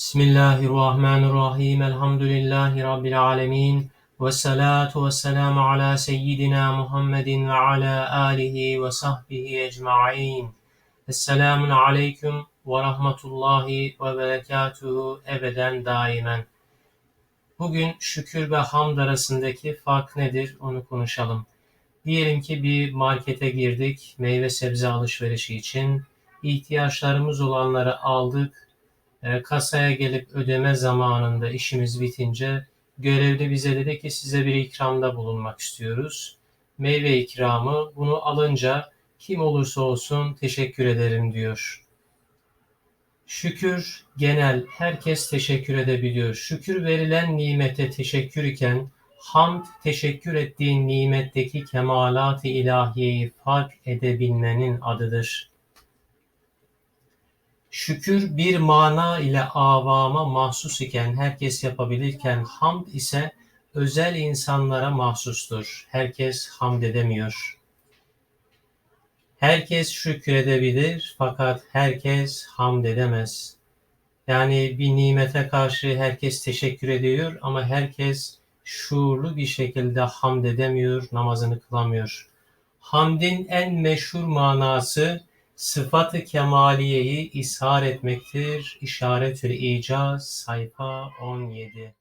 Bismillahirrahmanirrahim. Elhamdülillahi Rabbil alemin. Ve salatu ve selamu ala seyyidina Muhammedin ve ala alihi ve sahbihi ecma'in. Esselamun aleyküm ve rahmetullahi ve berekatuhu ebeden daimen. Bugün şükür ve hamd arasındaki fark nedir onu konuşalım. Diyelim ki bir markete girdik meyve sebze alışverişi için. İhtiyaçlarımız olanları aldık. E, kasaya gelip ödeme zamanında işimiz bitince görevli bize dedi ki size bir ikramda bulunmak istiyoruz. Meyve ikramı bunu alınca kim olursa olsun teşekkür ederim diyor. Şükür genel herkes teşekkür edebiliyor. Şükür verilen nimete teşekkür iken hamd teşekkür ettiğin nimetteki kemalat-ı ilahiyeyi fark edebilmenin adıdır. Şükür bir mana ile avama mahsus iken, herkes yapabilirken hamd ise özel insanlara mahsustur. Herkes hamd edemiyor. Herkes şükredebilir fakat herkes hamd edemez. Yani bir nimete karşı herkes teşekkür ediyor ama herkes şuurlu bir şekilde hamd edemiyor, namazını kılamıyor. Hamdin en meşhur manası sıfat-ı kemaliyeyi ishar etmektir. İşaret-ül İcaz sayfa 17